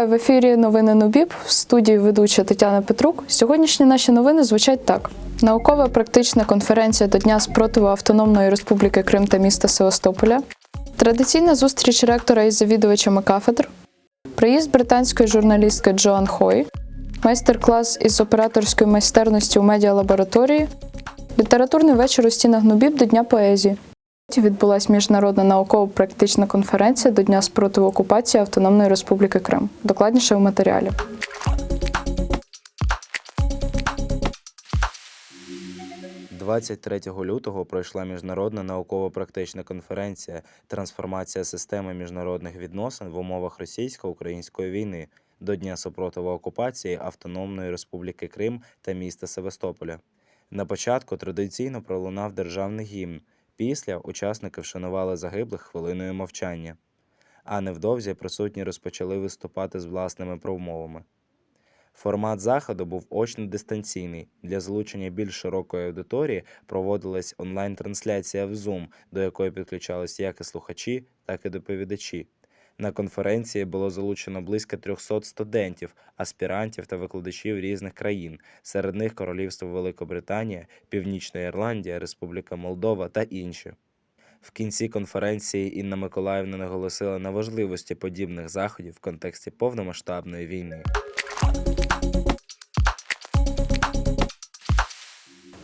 Вітаю в ефірі Новини Нубіб в студії ведуча Тетяна Петрук. Сьогоднішні наші новини звучать так: наукова практична конференція до Дня спротиву Автономної Республіки Крим та міста Севастополя, традиційна зустріч ректора із завідувачами кафедр, приїзд британської журналістки Джоан Хой, майстер-клас із операторської майстерності у медіалабораторії, літературний вечір у стінах Нубіб до Дня поезії. Відбулася міжнародна науково-практична конференція до Дня спротиву окупації Автономної Республіки Крим. Докладніше в матеріалі. – 23 лютого пройшла міжнародна науково-практична конференція «Трансформація системи міжнародних відносин в умовах російсько-української війни до Дня супротиву окупації Автономної Республіки Крим та міста Севастополя». На початку традиційно пролунав державний гімн. Після учасники вшанували загиблих хвилиною мовчання. А невдовзі присутні розпочали виступати з власними промовами. Формат заходу був очно-дистанційний. Для залучення більш широкої аудиторії проводилась онлайн-трансляція в Zoom, до якої підключались як і слухачі, так і доповідачі. На конференції було залучено близько 300 студентів, аспірантів та викладачів різних країн. Серед них Королівство Великобританія, Північна Ірландія, Республіка Молдова та інші. В кінці конференції Інна Миколаївна наголосила на важливості подібних заходів в контексті повномасштабної війни.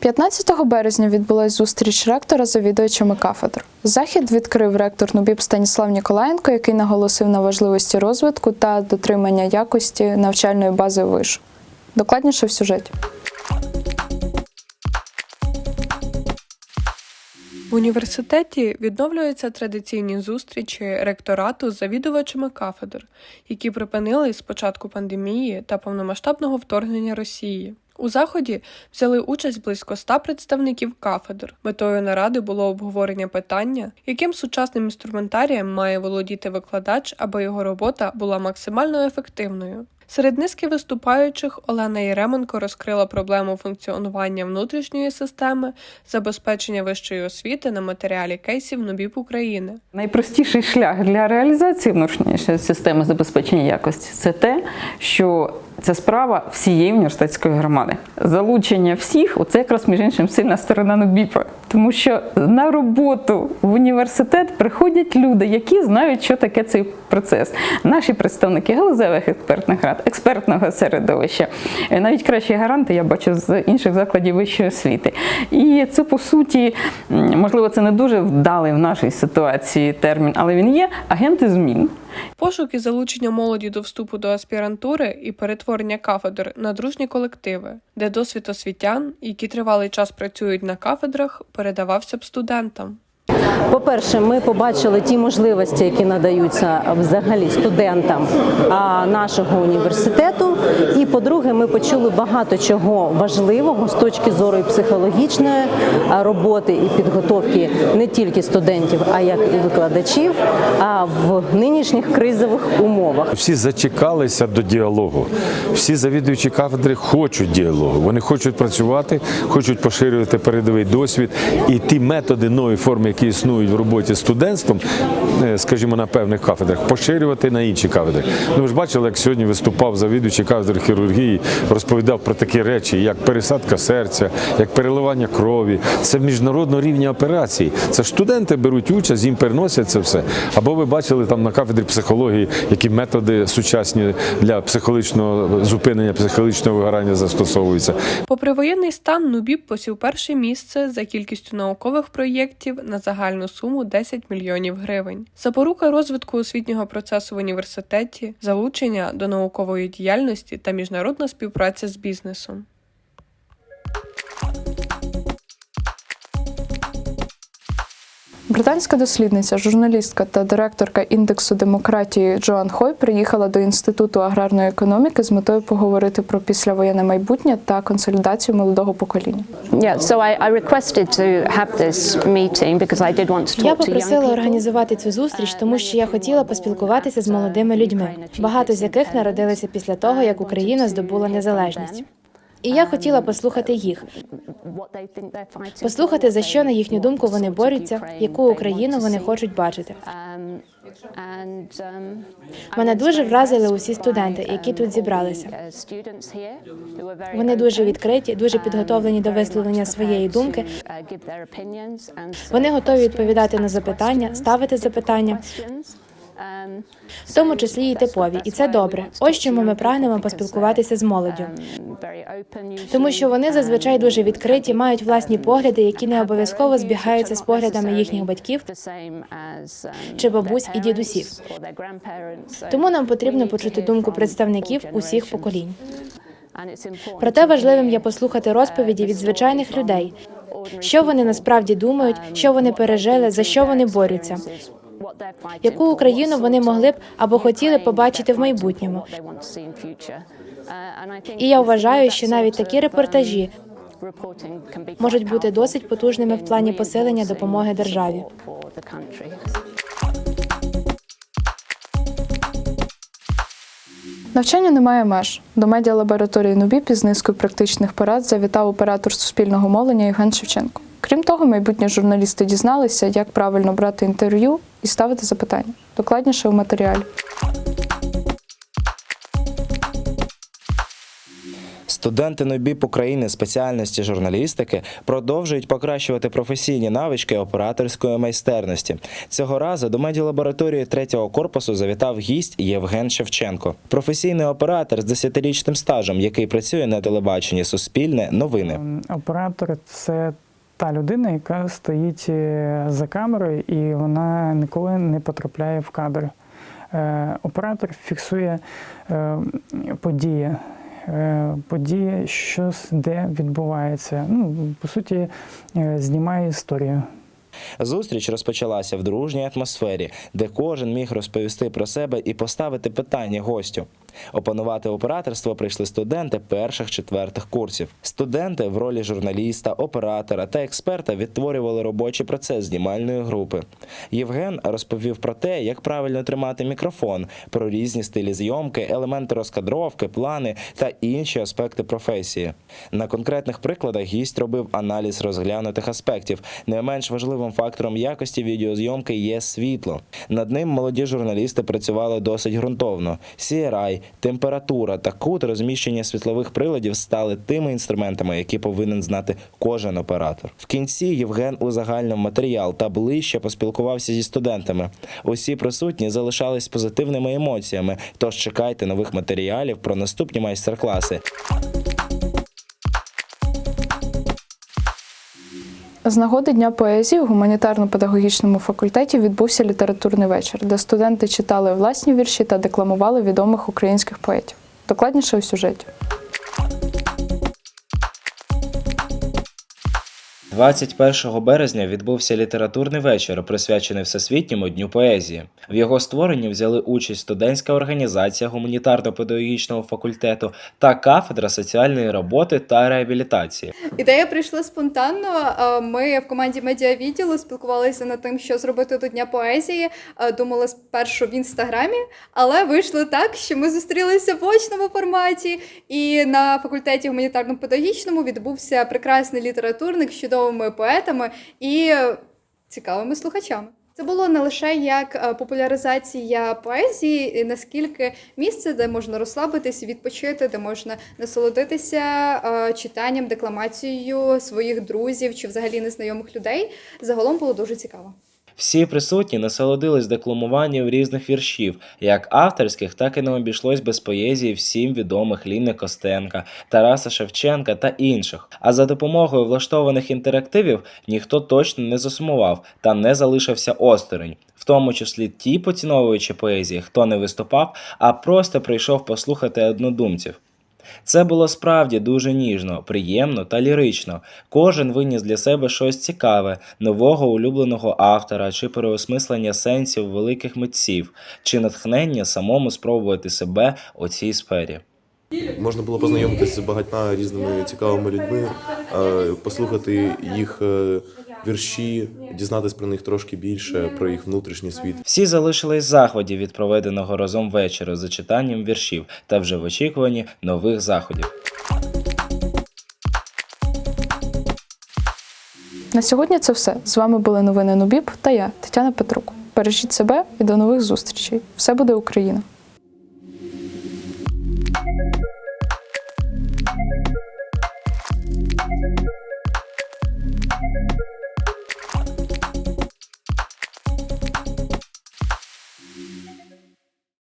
15 березня відбулась зустріч ректора з завідувачами кафедр. Захід відкрив ректор НУБІП Станіслав Ніколаєнко, який наголосив на важливості розвитку та дотримання якості навчальної бази вишу. Докладніше в сюжеті. В університеті відновлюються традиційні зустрічі ректорату з завідувачами кафедр, які припинили з початку пандемії та повномасштабного вторгнення Росії. У заході взяли участь близько ста представників кафедр. Метою наради було обговорення питання, яким сучасним інструментарієм має володіти викладач, аби його робота була максимально ефективною. Серед низки виступаючих Олена Єременко розкрила проблему функціонування внутрішньої системи, забезпечення вищої освіти на матеріалі кейсів НОБІП України. Найпростіший шлях для реалізації внутрішньої системи забезпечення якості це те, що це справа всієї університетської громади. Залучення всіх оце якраз між іншим сильна сторона НУБІПа. Тому що на роботу в університет приходять люди, які знають, що таке цей процес. Наші представники галузевих експертних рад, експертного середовища, е, навіть кращі гаранти я бачу з інших закладів вищої освіти. І це по суті, можливо, це не дуже вдалий в нашій ситуації термін, але він є агенти змін. Пошук і залучення молоді до вступу до аспірантури і перетворення кафедр на дружні колективи, де досвід освітян, які тривалий час працюють на кафедрах, передавався б студентам. По-перше, ми побачили ті можливості, які надаються взагалі студентам нашого університету. І по-друге, ми почули багато чого важливого з точки зору і психологічної роботи і підготовки не тільки студентів, а як і викладачів, а в нинішніх кризових умовах. Всі зачекалися до діалогу. Всі завідуючі кафедри хочуть діалогу. Вони хочуть працювати, хочуть поширювати передовий досвід. І ті методи нової форми, які існують в роботі з студентством, е, скажімо, на певних кафедрах, поширювати на інші кафедри. Ну, ви ж бачили, як сьогодні виступав завідуючий кафедри хірургії, розповідав про такі речі, як пересадка серця, як переливання крові. Це міжнародного рівня операції. Це студенти беруть участь, їм переносять це все. Або ви бачили там на кафедрі психології, які методи сучасні для психологічного зупинення психологічного вигорання застосовуються. Попри воєнний стан, НУБІП посів перше місце за кількістю наукових проєктів на загальну суму 10 мільйонів гривень. Запорука розвитку освітнього процесу в університеті, залучення до наукової діяльності та міжнародна співпраця з бізнесом. Британська дослідниця, журналістка та директорка індексу демократії Джоан Хой приїхала до Інституту аграрної економіки з метою поговорити про післявоєнне майбутнє та консолідацію молодого покоління. Yeah, so I, I requested to have this meeting because I did want to talk Я попросила організувати цю зустріч, тому що я хотіла поспілкуватися з молодими людьми, багато з яких народилися після того, як Україна здобула незалежність. І я хотіла послухати їх, послухати, за що, на їхню думку, вони борються, яку Україну вони хочуть бачити. Мене дуже вразили усі студенти, які тут зібралися. Вони дуже відкриті, дуже підготовлені до висловлення своєї думки. Вони готові відповідати на запитання, ставити запитання, в тому числі і типові. І це добре. Ось чому ми прагнемо поспілкуватися з молоддю. Тому що вони зазвичай дуже відкриті, мають власні погляди, які не обов'язково збігаються з поглядами їхніх батьків чи бабусь і дідусів. Тому нам потрібно почути думку представників усіх поколінь. Проте важливим є послухати розповіді від звичайних людей, що вони насправді думають, що вони пережили, за що вони борються, яку Україну вони могли б або хотіли побачити в майбутньому. І я вважаю, що навіть такі репортажі можуть бути досить потужними в плані посилення допомоги державі. Навчанню немає меж. До медіалабораторії НУБІП із низкою практичних порад завітав оператор суспільного мовлення Євген Шевченко. Крім того, майбутні журналісти дізналися, як правильно брати інтерв'ю і ставити запитання. Докладніше у матеріалі. Студенти НОБІП України спеціальності журналістики продовжують покращувати професійні навички операторської майстерності. Цього разу до медіалабораторії третього корпусу завітав гість Євген Шевченко, професійний оператор з десятирічним стажем, який працює на телебаченні Суспільне новини. Ем, Оператор це та людина, яка стоїть е, за камерою і вона ніколи не потрапляє в кадр. Е, Оператор фіксує е, події, події, що де відбувається. Ну, по суті, знімає історію. Зустріч розпочалася в дружній атмосфері, де кожен міг розповісти про себе і поставити питання гостю. Опанувати операторство прийшли студенти перших четвертих курсів. Студенти в ролі журналіста, оператора та експерта відтворювали робочий процес знімальної групи. Євген розповів про те, як правильно тримати мікрофон, про різні стилі зйомки, елементи розкадровки, плани та інші аспекти професії. На конкретних прикладах гість робив аналіз розглянутих аспектів. Не менш важливим фактором якості відеозйомки є світло. Над ним молоді журналісти працювали досить ґрунтовно. CRI, температура та кут розміщення світлових приладів стали тими інструментами, які повинен знати кожен оператор. В кінці Євген узагальнив матеріал та ближче поспілкувався зі студентами. Усі присутні залишались позитивними емоціями. Тож чекайте нових матеріалів про наступні майстер-класи. З нагоди Дня поезії у гуманітарно-педагогічному факультеті відбувся літературний вечір, де студенти читали власні вірші та декламували відомих українських поетів. Докладніше у сюжеті. 21 березня відбувся літературний вечір, присвячений Всесвітньому дню поезії. В його створенні взяли участь студентська організація гуманітарно-педагогічного факультету та кафедра соціальної роботи та реабілітації. Ідея прийшла спонтанно. Е, Ми в команді медіавідділу спілкувалися над тим, що зробити до Дня поезії. Е, Думали спершу в інстаграмі, але вийшло так, що ми зустрілися в очному форматі. І на факультеті гуманітарно-педагогічному відбувся прекрасний літературник з чудовими поетами і цікавими слухачами. Це було не лише як е, популяризація поезії, наскільки місце, де можна розслабитись, відпочити, де можна насолодитися е, читанням, декламацією своїх друзів чи взагалі незнайомих людей. Загалом було дуже цікаво. Всі присутні насолодились декламуванням різних віршів, як авторських, так і не обійшлось без поезії всім відомих Ліни Костенка, Тараса Шевченка та інших. А за допомогою влаштованих інтерактивів ніхто точно не засумував та не залишився осторонь. В тому числі ті поціновуючі поезії, хто не виступав, а просто прийшов послухати однодумців. Це було справді дуже ніжно, приємно та лірично. Кожен виніс для себе щось цікаве, нового улюбленого автора, чи переосмислення сенсів великих митців, чи натхнення самому спробувати себе у цій сфері. Можна було познайомитися з багатьма різними цікавими людьми, е, послухати їх е, вірші, дізнатись про них трошки більше, про їх внутрішній світ. Всі залишились заході від проведеного разом вечора за читанням віршів та вже в очікуванні нових заходів. На сьогодні це все. З вами були новини Нубіб та я, Тетяна Петрук. Бережіть себе і до нових зустрічей. Все буде Україна!